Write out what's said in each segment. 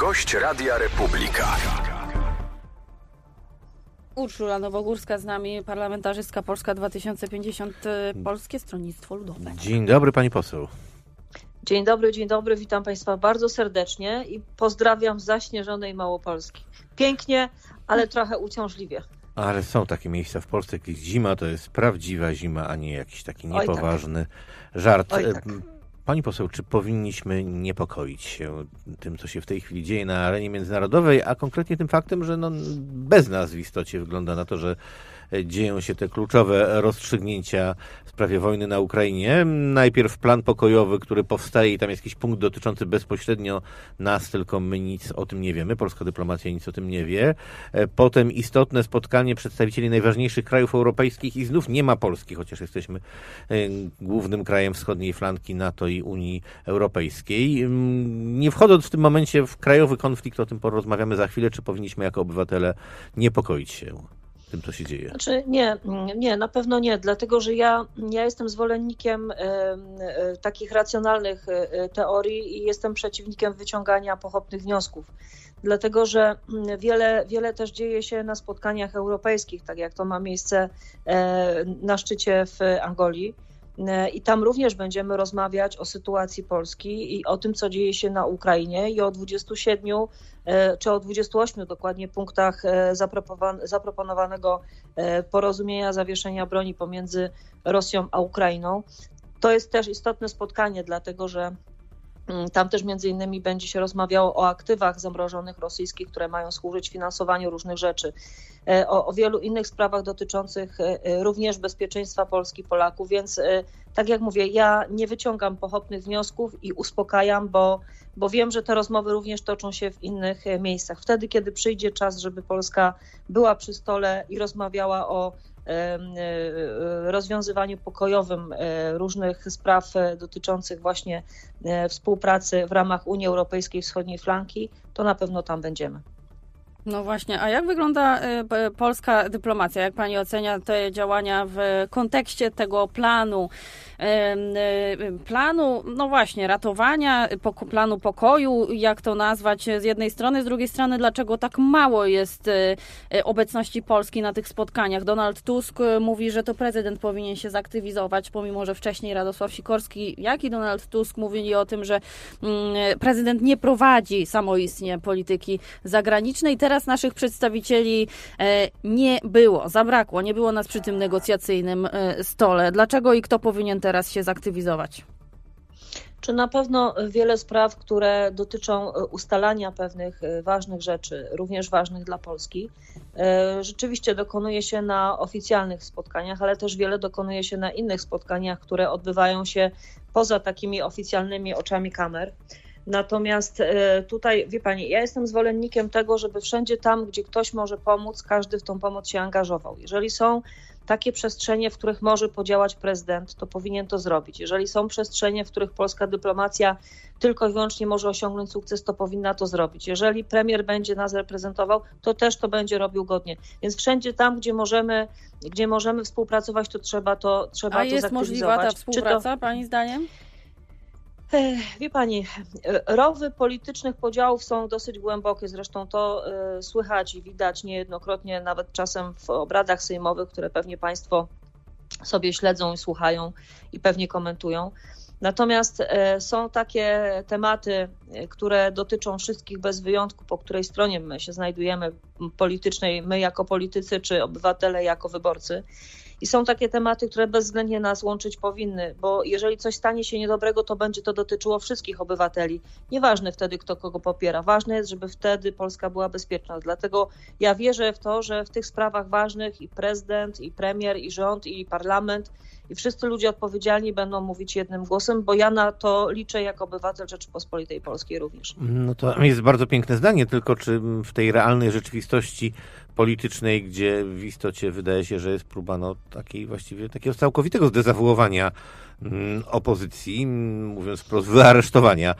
Gość Radia Republika. Urszula Nowogórska z nami, parlamentarzystka Polska 2050, y, Polskie Stronnictwo Ludowe. Dzień dobry pani poseł. Dzień dobry, dzień dobry, witam Państwa bardzo serdecznie i pozdrawiam z zaśnieżonej Małopolski. Pięknie, ale trochę uciążliwie. Ale są takie miejsca w Polsce, gdzie zima to jest prawdziwa zima, a nie jakiś taki Oj, tak. niepoważny żart. Oj, tak. Pani poseł, czy powinniśmy niepokoić się tym, co się w tej chwili dzieje na arenie międzynarodowej, a konkretnie tym faktem, że no, bez nas w istocie wygląda na to, że dzieją się te kluczowe rozstrzygnięcia w sprawie wojny na Ukrainie. Najpierw plan pokojowy, który powstaje i tam jest jakiś punkt dotyczący bezpośrednio nas, tylko my nic o tym nie wiemy. Polska dyplomacja nic o tym nie wie. E, Potem istotne spotkanie przedstawicieli najważniejszych krajów europejskich i znów nie ma Polski, chociaż jesteśmy e, głównym krajem wschodniej flanki NATO i Unii Europejskiej. Mm, Nie wchodząc w tym momencie w krajowy konflikt, o tym porozmawiamy za chwilę, czy powinniśmy jako obywatele niepokoić się tym, co się dzieje. Znaczy nie, nie, na pewno nie, dlatego że ja, ja jestem zwolennikiem e, e, takich racjonalnych e, teorii i jestem przeciwnikiem wyciągania pochopnych wniosków. Dlatego, że mm, wiele, wiele też dzieje się na spotkaniach europejskich, tak jak to ma miejsce e, na szczycie w Angolii. E, I tam również będziemy rozmawiać o sytuacji Polski i o tym, co dzieje się na Ukrainie i o 27 e, czy o 28 dokładnie punktach e, zaproponowanego porozumienia zawieszenia broni pomiędzy Rosją a Ukrainą. To jest też istotne spotkanie, dlatego że tam też między innymi będzie się rozmawiało o aktywach zamrożonych rosyjskich, które mają służyć finansowaniu różnych rzeczy, e, o, o wielu innych sprawach dotyczących e, e, również bezpieczeństwa Polski, Polaków, więc tak jak mówię, ja nie wyciągam pochopnych wniosków i uspokajam, bo, bo wiem, że te rozmowy również toczą się w innych miejscach. Wtedy, kiedy przyjdzie czas, żeby Polska była przy stole i rozmawiała o rozwiązywaniu pokojowym e, różnych spraw e, dotyczących właśnie e, współpracy w ramach Unii Europejskiej Wschodniej Flanki, to na pewno tam będziemy. No właśnie, a jak wygląda y, polska dyplomacja? Jak pani ocenia te działania w kontekście tego planu? Em, y, Planu, no właśnie, ratowania, planu pokoju, jak to nazwać z jednej strony, z drugiej strony, dlaczego tak mało jest y, y, obecności Polski na tych spotkaniach? Donald Tusk y, mówi, że to prezydent powinien się zaktywizować, pomimo że wcześniej Radosław Sikorski, jak i Donald Tusk mówili o tym, że mm, prezydent nie prowadzi samoistnie polityki zagranicznej. Teraz naszych przedstawicieli e, nie było, zabrakło, nie było nas przy tym negocjacyjnym e, stole. Dlaczego i kto powinien teraz się zaktywizować? Czy na pewno wiele spraw, które dotyczą e, ustalania pewnych ważnych rzeczy, również ważnych dla Polski, rzeczywiście dokonuje się na oficjalnych spotkaniach, ale też wiele dokonuje się na innych spotkaniach, które odbywają się poza takimi oficjalnymi oczami kamer. Natomiast e, tutaj, wie Pani, ja jestem zwolennikiem tego, żeby wszędzie tam, gdzie ktoś może pomóc, każdy w tą pomoc się angażował. Jeżeli są takie przestrzenie, w których może podziałać prezydent, to powinien to zrobić. Jeżeli są przestrzenie, w których polska dyplomacja tylko i wyłącznie może osiągnąć sukces, to powinna to zrobić. Jeżeli premier będzie nas reprezentował, to też to będzie robił godnie. Więc wszędzie tam, gdzie możemy, gdzie możemy współpracować, to trzeba to trzeba A to jest możliwa ta. Czy to- współpraca, Pani zdaniem? Wie pani, rowy politycznych podziałów są dosyć głębokie, zresztą to e, słychać i widać niejednokrotnie, nawet czasem w obradach sejmowych, które pewnie państwo sobie śledzą i słuchają i pewnie komentują. Natomiast e, są takie tematy, e, które dotyczą wszystkich bez wyjątku, po której stronie my się znajdujemy politycznej, my jako politycy, czy obywatele jako wyborcy. I są takie tematy, które bezwzględnie nas łączyć powinny, bo jeżeli coś stanie się niedobrego, to będzie to dotyczyło wszystkich obywateli. Nieważne wtedy, kto kogo popiera. Ważne jest, żeby wtedy Polska była bezpieczna. Dlatego ja wierzę w to, że w tych sprawach ważnych i prezydent, i premier, i rząd, i parlament, i wszyscy ludzie odpowiedzialni będą mówić jednym głosem, bo ja na to liczę jako obywatel Rzeczypospolitej Polskiej również. No to jest bardzo piękne zdanie, tylko czy w tej realnej rzeczywistości politycznej, gdzie w istocie wydaje się, że jest próba no, takiej właściwie takiego całkowitego zdezawuowania mm, opozycji, mm, mówiąc wprost, wyaresztowania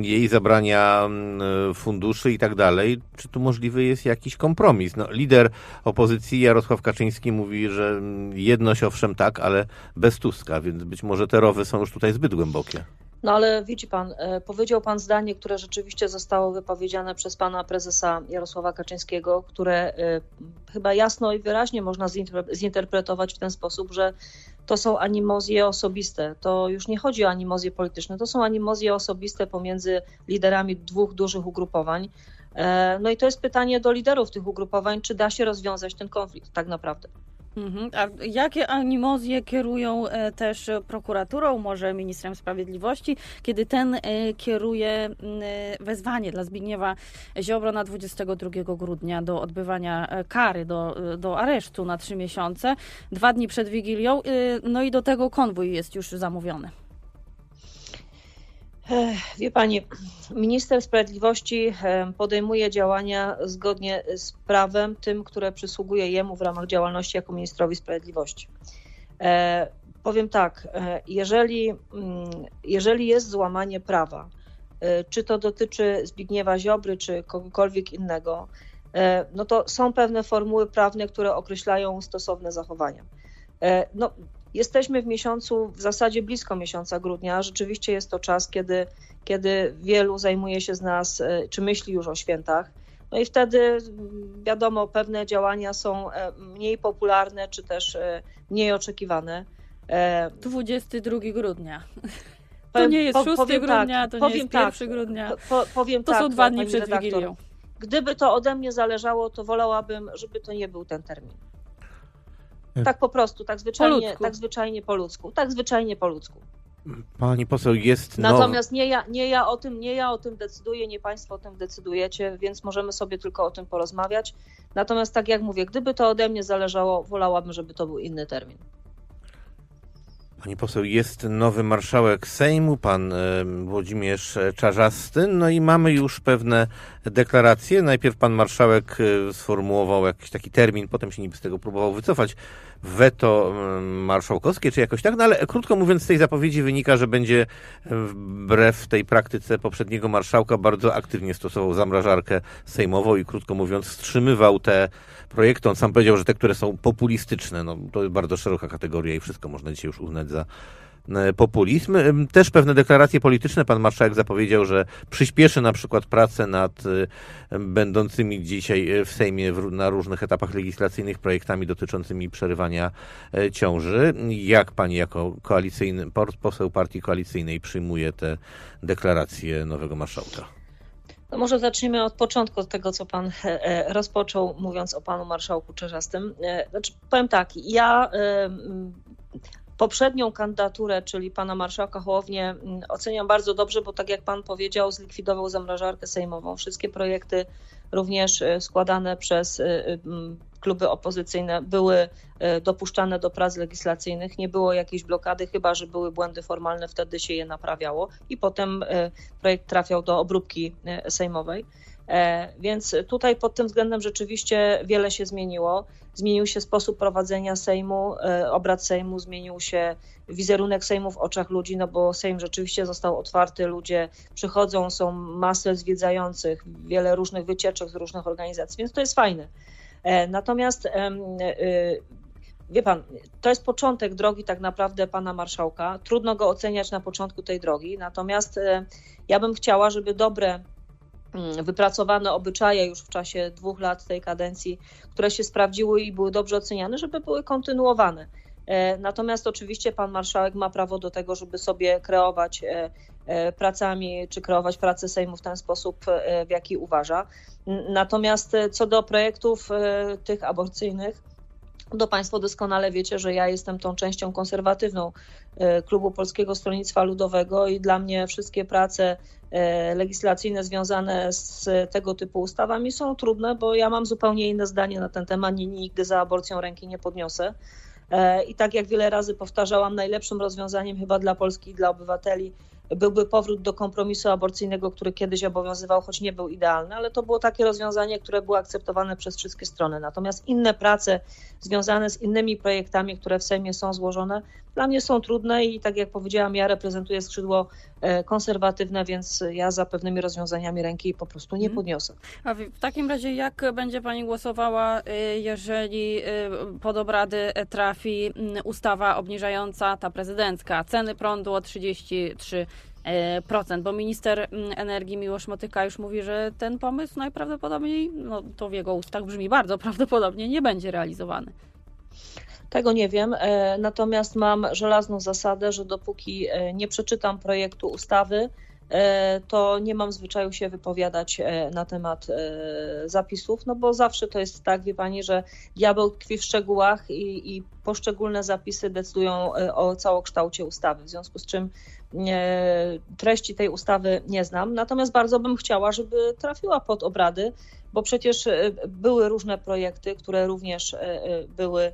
jej, zabrania mm, funduszy i tak dalej. Czy tu możliwy jest jakiś kompromis? No, lider opozycji Jarosław Kaczyński mówi, że jedność owszem tak, ale bez Tuska, więc być może te rowy są już tutaj zbyt głębokie. No ale widzi pan, e, powiedział pan zdanie, które rzeczywiście zostało wypowiedziane przez pana prezesa Jarosława Kaczyńskiego, które e, chyba jasno i wyraźnie można zinterpretować w ten sposób, że to są animozje osobiste. To już nie chodzi o animozje polityczne, to są animozje osobiste pomiędzy liderami dwóch dużych ugrupowań. E, no i to jest pytanie do liderów tych ugrupowań, czy da się rozwiązać ten konflikt tak naprawdę. Mhm. A jakie animozje kierują e, też prokuraturą, może ministrem sprawiedliwości, kiedy ten e, kieruje wezwanie dla Zbigniewa Ziobro na 22 grudnia do odbywania e, kary, do, do aresztu na trzy miesiące, dwa dni przed Wigilią, no i do tego konwój jest już zamówiony. Wie Pani, minister sprawiedliwości podejmuje działania zgodnie z prawem, tym, które przysługuje jemu w ramach działalności jako ministrowi sprawiedliwości. E, powiem tak, e, jeżeli, mm, jeżeli jest złamanie prawa, e, czy to dotyczy Zbigniewa Ziobry, czy kogokolwiek innego, no to są pewne formuły prawne, które określają stosowne zachowania. No, Jesteśmy w miesiącu, w zasadzie blisko miesiąca grudnia. Rzeczywiście jest to czas, kiedy, kiedy wielu zajmuje się z nas, e, czy myśli już o świętach. No i wtedy mm, wiadomo, pewne działania są e, mniej popularne, czy też e, mniej oczekiwane. 22 grudnia. To nie jest 6 tak, grudnia, to nie jest 1 tak, grudnia. Po, powiem to tak, są dwa dni przed redaktor. Wigilią. Gdyby to ode mnie zależało, to wolałabym, żeby to nie był ten termin. E, tak po prostu, tak zwyczajnie, po tak zwyczajnie po ludzku. Tak zwyczajnie po ludzku. Pani poseł jest. Natomiast nie ja, nie ja o tym, nie ja o tym decyduję, nie państwo o tym decydujecie, więc możemy sobie tylko o tym porozmawiać. Natomiast tak jak mówię, gdyby to ode mnie zależało, wolałabym, żeby to był inny termin. Pani poseł, jest nowy marszałek Sejmu, pan Włodzimierz Czarzasty, no i mamy już pewne deklaracje. Najpierw pan marszałek e, sformułował jakiś taki termin, potem się niby z tego próbował wycofać. Weto marszałkowskie, czy jakoś tak, no ale krótko mówiąc, z tej zapowiedzi wynika, że będzie wbrew tej praktyce poprzedniego marszałka bardzo aktywnie stosował zamrażarkę sejmową i krótko mówiąc wstrzymywał te projekty. On sam powiedział, że te, które są populistyczne, no to jest bardzo szeroka kategoria i wszystko można dzisiaj już uznać za populizm. E, też pewne deklaracje polityczne. Pan marszałek zapowiedział, że przyspieszy na przykład pracę nad e, będącymi dzisiaj w Sejmie na różnych etapach legislacyjnych projektami dotyczącymi przerywania ciąży. Jak pani jako koalicyjny, poseł partii koalicyjnej przyjmuje te deklaracje nowego marszałka? No może zaczniemy od początku, od tego, co pan rozpoczął, mówiąc o panu marszałku Czerzastym. Znaczy, powiem tak, ja poprzednią kandydaturę, czyli pana marszałka Hołownię, mm, oceniam bardzo dobrze, bo tak jak pan powiedział, zlikwidował zamrażarkę sejmową. Wszystkie projekty, również e, składane przez e, e, kluby opozycyjne, były dopuszczane do prac legislacyjnych. Nie było jakiejś blokady, chyba że były błędy formalne, wtedy się je naprawiało i potem projekt trafiał do obróbki sejmowej. E, więc tutaj pod tym względem rzeczywiście wiele się zmieniło. Zmienił się sposób prowadzenia Sejmu, e, obrad Sejmu, zmienił się wizerunek Sejmu w oczach ludzi, no bo Sejm rzeczywiście został otwarty, ludzie przychodzą, są masy zwiedzających, wiele różnych wycieczek z różnych organizacji, więc to jest fajne. E, natomiast wie pan, to jest początek drogi tak naprawdę pana marszałka. Trudno go oceniać na początku tej drogi, natomiast ja bym chciała, żeby dobre Mm, wypracowane obyczaje już w czasie dwóch lat tej kadencji, które się sprawdziły i były dobrze oceniane, żeby były kontynuowane. E, natomiast oczywiście pan marszałek ma prawo do tego, żeby sobie kreować e, e, pracami, czy kreować pracę Sejmu w ten sposób, w jaki uważa. Natomiast co do projektów tych aborcyjnych, to Państwo doskonale wiecie, że ja jestem tą częścią konserwatywną Klubu Polskiego Stronnictwa Ludowego i dla mnie wszystkie prace E, legislacyjne związane z tego typu ustawami są trudne, bo ja mam zupełnie inne zdanie na ten temat i nigdy za aborcją ręki nie podniosę. E, I tak jak wiele razy powtarzałam, najlepszym rozwiązaniem chyba dla Polski i dla obywateli byłby powrót do kompromisu aborcyjnego, który kiedyś obowiązywał, choć nie był idealny, ale to było takie rozwiązanie, które było akceptowane przez wszystkie strony. Natomiast inne prace związane z innymi projektami, które w Sejmie są złożone, dla mnie są trudne i tak jak powiedziałam, ja reprezentuję skrzydło e, konserwatywne, więc ja za pewnymi rozwiązaniami ręki po prostu nie mhm. podniosę. A w takim razie jak będzie Pani głosowała, e, jeżeli e, pod obrady trafi ustawa obniżająca ta prezydencka ceny prądu o 33 bo minister energii Miłosz Motyka już mówi, że ten pomysł najprawdopodobniej, no to w jego ustach brzmi bardzo prawdopodobnie, nie będzie realizowany. Tego nie wiem, e, natomiast mam żelazną zasadę, że dopóki e, nie przeczytam projektu ustawy, e, to nie mam zwyczaju się wypowiadać na temat zapisów, no bo zawsze to jest tak, wie Pani, że diabeł tkwi w szczegółach i, i poszczególne zapisy decydują o całokształcie ustawy, w związku z czym treści tej ustawy nie znam, natomiast bardzo bym chciała, żeby trafiła pod obrady, bo przecież były różne projekty, które również były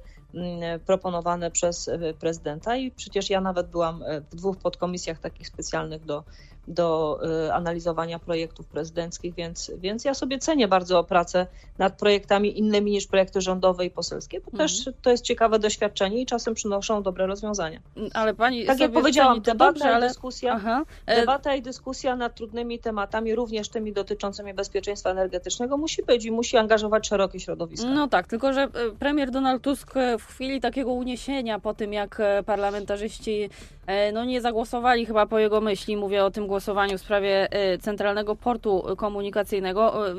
proponowane przez e, prezydenta i przecież ja nawet byłam e, w dwóch podkomisjach takich specjalnych do do y, analizowania projektów prezydenckich, więc, więc ja sobie cenię bardzo pracę nad projektami innymi niż projekty rządowe i poselskie, bo mhm. też to jest ciekawe doświadczenie i czasem przynoszą dobre rozwiązania. Ale pani tak jak powiedziałam, debata, dobrze, ale... dyskusja, Aha. E, debata i dyskusja nad trudnymi tematami, również tymi dotyczącymi bezpieczeństwa energetycznego musi być i musi angażować szerokie środowisko. No tak, tylko że e, premier Donald Tusk e, w chwili takiego uniesienia po tym, jak parlamentarzyści no nie zagłosowali chyba po jego myśli, mówię o tym głosowaniu w sprawie y, Centralnego Portu Komunikacyjnego. Y,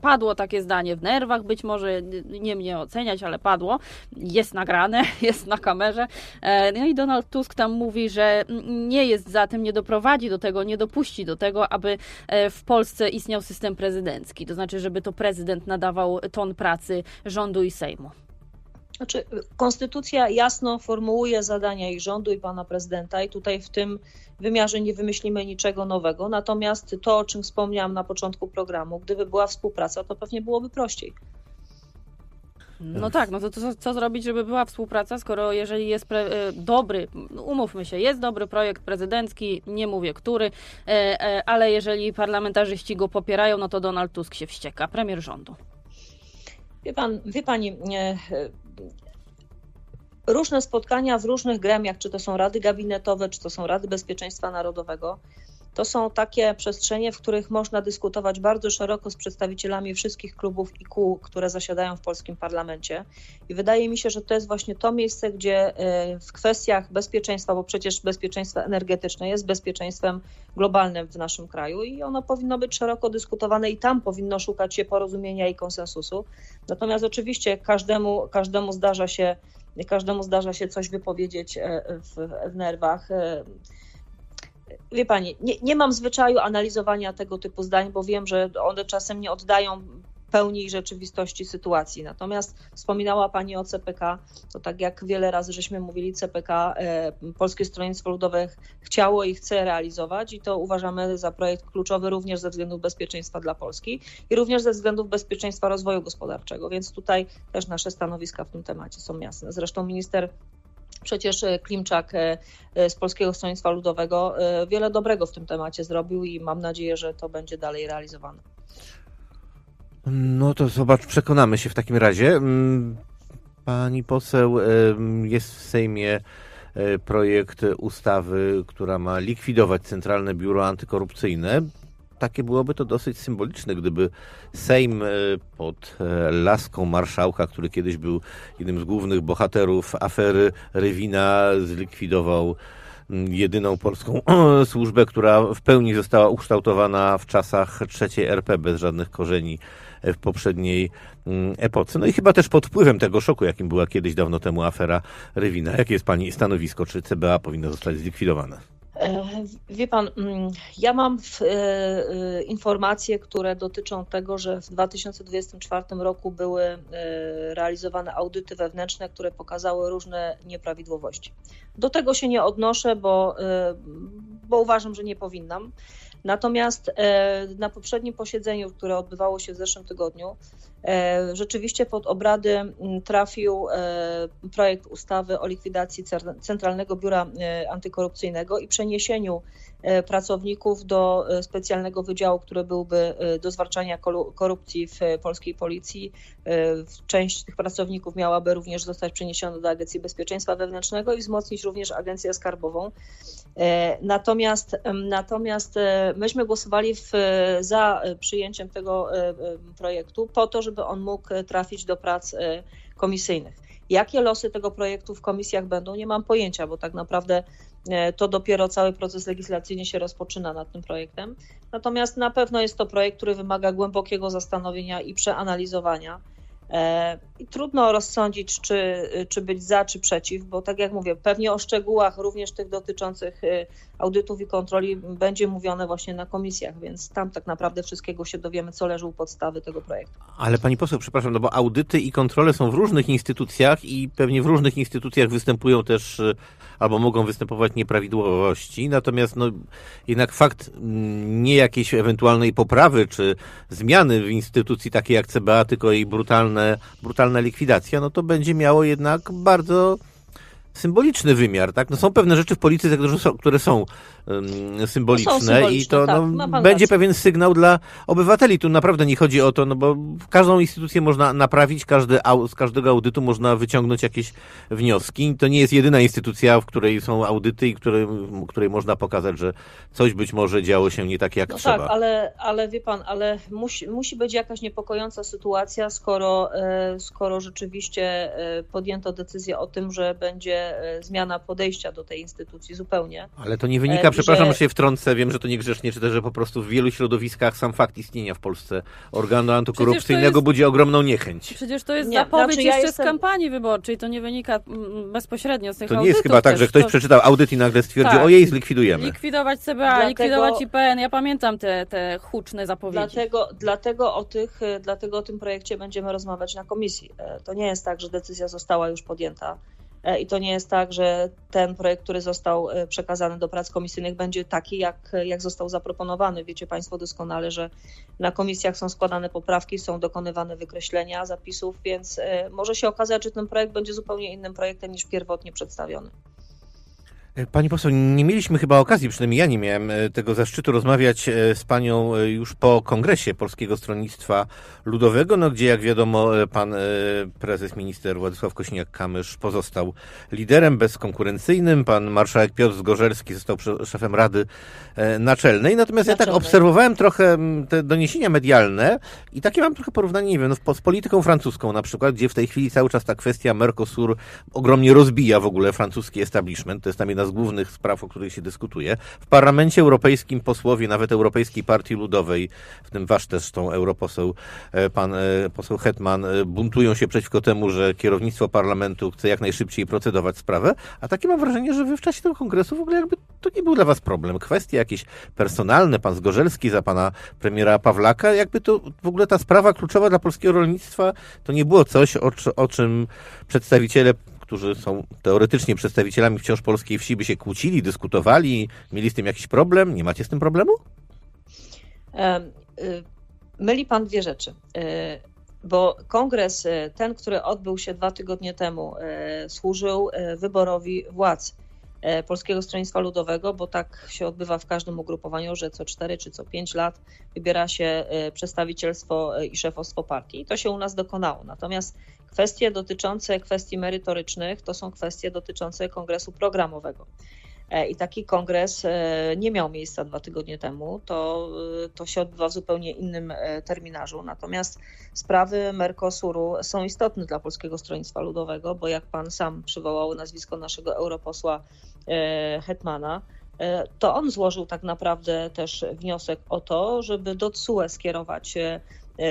padło takie zdanie w nerwach, być może nie mnie oceniać, ale padło. Jest nagrane, jest na kamerze. E, no i Donald Tusk tam mówi, że nie jest za tym, nie doprowadzi do tego, nie dopuści do tego, aby e, w Polsce istniał system prezydencki. To znaczy, żeby to prezydent nadawał ton pracy rządu i Sejmu. Znaczy, konstytucja jasno formułuje zadania i rządu, i pana prezydenta, i tutaj w tym wymiarze nie wymyślimy niczego nowego. Natomiast to, o czym wspomniałam na początku programu, gdyby była współpraca, to pewnie byłoby prościej. No tak, no to, to co zrobić, żeby była współpraca, skoro jeżeli jest e, dobry, umówmy się, jest dobry projekt prezydencki, nie mówię który, e, e, ale jeżeli parlamentarzyści go popierają, no to Donald Tusk się wścieka, premier rządu. Wie, pan, wie pani, różne spotkania w różnych gremiach, czy to są rady gabinetowe, czy to są rady bezpieczeństwa narodowego, to są takie przestrzenie, w których można dyskutować bardzo szeroko z przedstawicielami wszystkich klubów i kół, które zasiadają w polskim parlamencie. I wydaje mi się, że to jest właśnie to miejsce, gdzie e, w kwestiach bezpieczeństwa, bo przecież bezpieczeństwo energetyczne jest bezpieczeństwem globalnym w naszym kraju i ono powinno być szeroko dyskutowane i tam powinno szukać się porozumienia i konsensusu. Natomiast oczywiście każdemu, każdemu zdarza się każdemu zdarza się coś wypowiedzieć e, w, w nerwach. Wie pani, nie, nie mam zwyczaju analizowania tego typu zdań, bo wiem, że one czasem nie oddają pełni rzeczywistości sytuacji. Natomiast wspominała Pani o CPK, to tak jak wiele razy żeśmy mówili, CPK e, Polskie Stronnictwo Ludowe chciało i chce realizować i to uważamy za projekt kluczowy również ze względów bezpieczeństwa dla Polski i również ze względów bezpieczeństwa rozwoju gospodarczego, więc tutaj też nasze stanowiska w tym temacie są jasne. Zresztą minister Przecież e, Klimczak e, z Polskiego Stronnictwa Ludowego wiele dobrego w tym temacie zrobił i mam nadzieję, że to będzie dalej realizowane. No to zobacz, przekonamy się w takim razie. Mm, pani poseł, jest w Sejmie e, projekt ustawy, która ma likwidować Centralne Biuro Antykorupcyjne. Takie byłoby to dosyć symboliczne, gdyby Sejm e, pod e, laską marszałka, który kiedyś był jednym z głównych bohaterów afery Rywina, zlikwidował mm, jedyną polską służbę, która w pełni została ukształtowana w czasach trzeciej RP bez żadnych korzeni w poprzedniej mm, epoce. No i chyba też pod wpływem tego szoku, jakim była kiedyś dawno temu afera Rywina. Jakie jest Pani stanowisko? Czy CBA powinno zostać zlikwidowane? E, wie pan, mm, ja mam e, e, informacje, które dotyczą tego, że w 2024 roku były realizowane audyty wewnętrzne, które pokazały różne nieprawidłowości. Do tego się nie odnoszę, bo, bo uważam, że nie powinnam. Natomiast na poprzednim posiedzeniu, które odbywało się w zeszłym tygodniu, rzeczywiście pod obrady trafił e, projekt ustawy o likwidacji Centralnego Biura Antykorupcyjnego i przeniesieniu pracowników do specjalnego wydziału, który byłby do zwalczania korupcji w polskiej policji. Część tych pracowników miałaby również zostać przeniesiona do Agencji Bezpieczeństwa Wewnętrznego i wzmocnić również Agencję Skarbową. Natomiast, natomiast myśmy głosowali w, za przyjęciem tego e, e, projektu po to, żeby on mógł trafić do prac e, komisyjnych. Jakie losy tego projektu w komisjach będą, nie mam pojęcia, bo tak naprawdę to dopiero cały proces legislacyjny się rozpoczyna nad tym projektem. Natomiast na pewno jest to projekt, który wymaga głębokiego zastanowienia i przeanalizowania. E, I trudno rozsądzić, czy, czy być za, czy przeciw, bo tak jak mówię, pewnie o szczegółach, również tych dotyczących e, audytów i kontroli, będzie mówione właśnie na komisjach, więc tam tak naprawdę wszystkiego się dowiemy, co leży u podstawy tego projektu. Ale pani poseł, przepraszam, no bo audyty i kontrole są w różnych instytucjach i pewnie w różnych instytucjach występują też e, albo mogą występować nieprawidłowości, natomiast no, jednak fakt nie jakiejś ewentualnej poprawy czy zmiany w instytucji takiej jak CBA, tylko jej brutalne, brutalna likwidacja, no to będzie miało jednak bardzo symboliczny wymiar, tak? No są pewne rzeczy w polityce, które są, które są symboliczne, symboliczne, i to tak, no, będzie rację. pewien sygnał dla obywateli. Tu naprawdę nie chodzi o to, no bo każdą instytucję można naprawić, każdy, z każdego audytu można wyciągnąć jakieś wnioski. To nie jest jedyna instytucja, w której są audyty i której, której można pokazać, że coś być może działo się nie tak, jak no trzeba. Tak, ale, ale wie pan, ale musi, musi być jakaś niepokojąca sytuacja, skoro, e, skoro rzeczywiście e, podjęto decyzję o tym, że będzie E, zmiana podejścia do tej instytucji zupełnie. Ale to nie wynika, e, przepraszam, że się wtrącę, wiem, że to niegrzecznie, czy też, że po prostu w wielu środowiskach sam fakt istnienia w Polsce organu antykorupcyjnego jest, budzi ogromną niechęć. Przecież to jest nie, zapowiedź znaczy ja jeszcze jestem... z kampanii wyborczej, to nie wynika mm, bezpośrednio z tych To nie jest chyba tak, że ktoś to... przeczytał audyt i nagle stwierdził, tak. ojej, zlikwidujemy. Likwidować CBA, dlatego... likwidować IPN, ja pamiętam te, te huczne zapowiedzi. Dlatego, dlatego, o tych, dlatego o tym projekcie będziemy rozmawiać na komisji. E, to nie jest tak, że decyzja została już podjęta. E, I to nie jest tak, że ten projekt, który został e, przekazany do prac komisyjnych, będzie taki, jak, jak został zaproponowany. Wiecie Państwo doskonale, że na komisjach są składane poprawki, są dokonywane wykreślenia zapisów, więc e, może się okazać, że ten projekt będzie zupełnie innym projektem niż pierwotnie przedstawiony. E, pani poseł, nie mieliśmy chyba okazji, przynajmniej ja nie miałem e, tego zaszczytu rozmawiać e, z panią już po kongresie Polskiego Stronnictwa Ludowego, no gdzie jak wiadomo pan prezes minister Władysław Kośniak-Kamysz pozostał liderem bezkonkurencyjnym, pan marszałek Piotr Zgorzelski został szefem Rady Naczelnej. Natomiast ja tak obserwowałem trochę te doniesienia medialne i takie mam trochę porównanie, nie wiem, no, z polityką francuską na przykład, gdzie w tej chwili cały czas ta kwestia Mercosur ogromnie rozbija w ogóle francuski establishment. To jest tam jedna z głównych spraw, o których się dyskutuje. W Parlamencie Europejskim posłowie, nawet Europejskiej Partii Ludowej, w tym wasz też tą europoseł, e, pan e, poseł Hetman, e, buntują się przeciwko temu, że kierownictwo parlamentu chce jak najszybciej procedować sprawę, a takie mam wrażenie, że wy w czasie tego kongresu w ogóle jakby to nie był dla was problem. Kwestie jakieś personalne, pan Zgorzelski za pana premiera Pawlaka, jakby to w ogóle ta sprawa kluczowa dla polskiego rolnictwa, to nie było coś, o, o czym przedstawiciele którzy są teoretycznie przedstawicielami wciąż polskiej wsi, by się kłócili, dyskutowali, mieli z tym jakiś problem? Nie macie z tym problemu? Y, myli pan dwie rzeczy. Y, bo kongres, y, ten, który odbył się dwa tygodnie temu, służył wyborowi władz Polskiego Stronnictwa Ludowego, bo tak się odbywa w każdym ugrupowaniu, że co 4 czy co 5 lat wybiera się przedstawicielstwo i szefostwo partii. I to się u nas dokonało. Natomiast Kwestie dotyczące kwestii merytorycznych to są kwestie dotyczące kongresu programowego. E, I taki kongres e, nie miał miejsca dwa tygodnie temu. To, e, to się odbywa w zupełnie innym terminarzu. Natomiast sprawy Mercosuru są istotne dla Polskiego Stronnictwa Ludowego, bo jak pan sam przywołał nazwisko naszego europosła Hetmana, to on złożył tak naprawdę też wniosek o to, żeby do TSUE skierować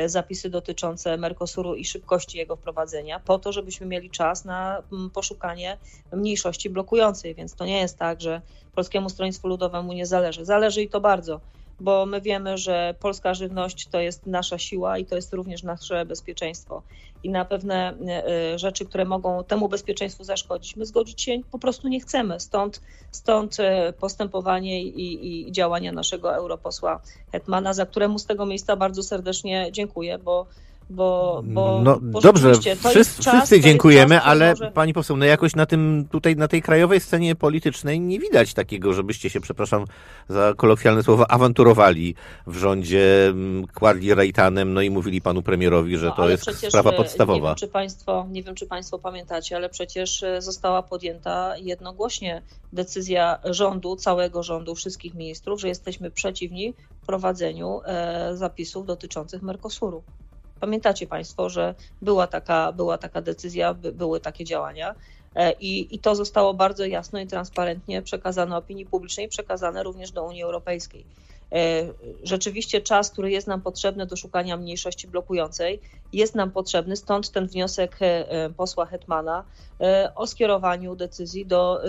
zapisy dotyczące Mercosuru i szybkości jego wprowadzenia, po to, żebyśmy mieli czas na mm, poszukanie mniejszości blokującej. Więc to nie jest tak, że Polskiemu Stronnictwu Ludowemu nie zależy. Zależy i to bardzo bo my wiemy, że polska żywność to jest nasza siła i to jest również nasze bezpieczeństwo. I na pewne e, rzeczy, które mogą temu bezpieczeństwu zaszkodzić, my zgodzić się po prostu nie chcemy. Stąd, stąd e, postępowanie i, i działania naszego europosła Hetmana, za któremu z tego miejsca bardzo serdecznie dziękuję, bo bo, bo, no dobrze, wszyscy, czas, wszyscy dziękujemy, czas, ale może... pani poseł, no jakoś na tym tutaj, na tej krajowej scenie politycznej nie widać takiego, żebyście się, przepraszam za kolokwialne słowo, awanturowali w rządzie, mm, kładli rejtanem, no i mówili panu premierowi, że no, to jest sprawa podstawowa. Nie wiem, czy państwo, nie wiem, czy państwo pamiętacie, ale przecież e, została podjęta jednogłośnie decyzja rządu, całego rządu, wszystkich ministrów, że jesteśmy przeciwni prowadzeniu e, zapisów dotyczących Mercosuru. Pamiętacie Państwo, że była taka, była taka decyzja, by, były takie działania. E, I, I to zostało bardzo jasno i transparentnie przekazane opinii publicznej, przekazane również do Unii Europejskiej. E, Rzeczywiście czas, który jest nam potrzebny do szukania mniejszości blokującej, jest nam potrzebny, stąd ten wniosek e, posła Hetmana o skierowaniu decyzji do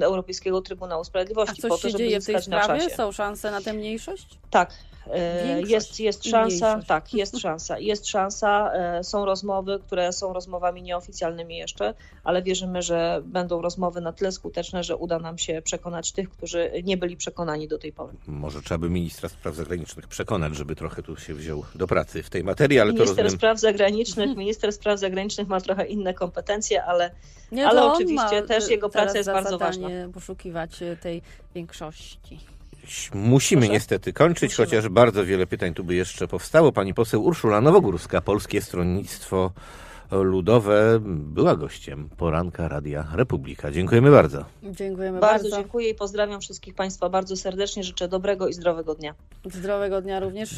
Europejskiego Trybunału A Sprawiedliwości, po coś to, się żeby dzieje w tej sprawie? Są szanse na tę mniejszość? Tak. E, Większość Jest, jest szansa, mniejszość. tak, jest szansa. Jest szansa, e, są rozmowy, które są rozmowami nieoficjalnymi jeszcze, ale wierzymy, że będą rozmowy na tyle skuteczne, że uda nam się przekonać tych, którzy nie byli przekonani do tej pory. Może trzeba by ministra spraw zagranicznych przekonać, żeby trochę tu się wziął do pracy w tej materii, ale to Minister rozumiem. spraw zagranicznych, minister spraw zagranicznych ma trochę inne kompetencje, ale Nie, Ale to oczywiście też jego praca jest bardzo zadanie poszukiwać y, tej większości. Musimy Proszę? niestety kończyć, Musimy. chociaż bardzo wiele pytań tu by jeszcze powstało. Pani poseł Urszula Nowogórska, Polskie Stronnictwo Ludowe, była gościem poranka Radia Republika. Dziękujemy bardzo. Dziękujemy bardzo, bardzo. dziękuję i pozdrawiam wszystkich Państwa bardzo serdecznie. Życzę dobrego i zdrowego dnia. Zdrowego dnia również.